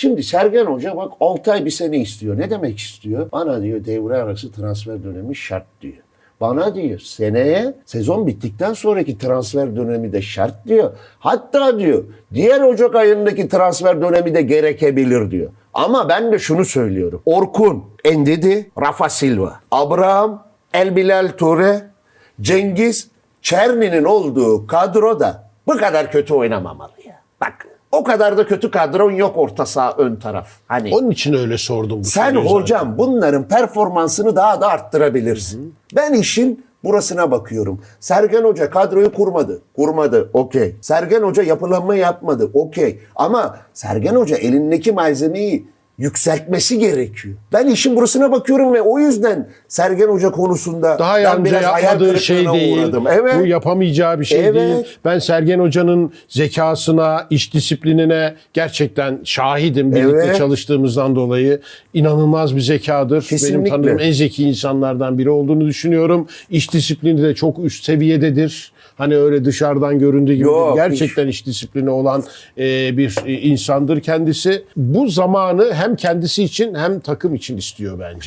Şimdi Sergen Hoca bak 6 ay bir sene istiyor. Ne demek istiyor? Bana diyor devre arası transfer dönemi şart diyor. Bana diyor seneye sezon bittikten sonraki transfer dönemi de şart diyor. Hatta diyor diğer Ocak ayındaki transfer dönemi de gerekebilir diyor. Ama ben de şunu söylüyorum. Orkun, Endidi, Rafa Silva, Abraham, El Bilal Ture, Cengiz, Çerni'nin olduğu kadroda bu kadar kötü oynamamalı ya. Bak o kadar da kötü kadron yok orta saha ön taraf. Hani Onun için öyle sordum bu sen soruyu zaten. hocam bunların performansını daha da arttırabilirsin. Ben işin burasına bakıyorum. Sergen Hoca kadroyu kurmadı. Kurmadı. Okey. Sergen Hoca yapılanma yapmadı. Okey. Ama Sergen Hoca elindeki malzemeyi yükseltmesi gerekiyor. Ben işin burasına bakıyorum ve o yüzden Sergen Hoca konusunda Daha ben önce biraz yapmadığı şey değil. uğradım. Evet. Bu yapamayacağı bir şey Evet. değil. Ben Sergen Hoca'nın zekasına, iş disiplinine gerçekten şahidim birlikte Evet. çalıştığımızdan dolayı. inanılmaz bir zekadır. Kesinlikle. Benim tanıdığım en zeki insanlardan biri olduğunu düşünüyorum. İş disiplini de çok üst seviyededir. Hani öyle dışarıdan göründüğü gibi Yok, gerçekten iş disiplini olan e, bir insandır kendisi. Bu zamanı hem kendisi için hem takım için istiyor bence.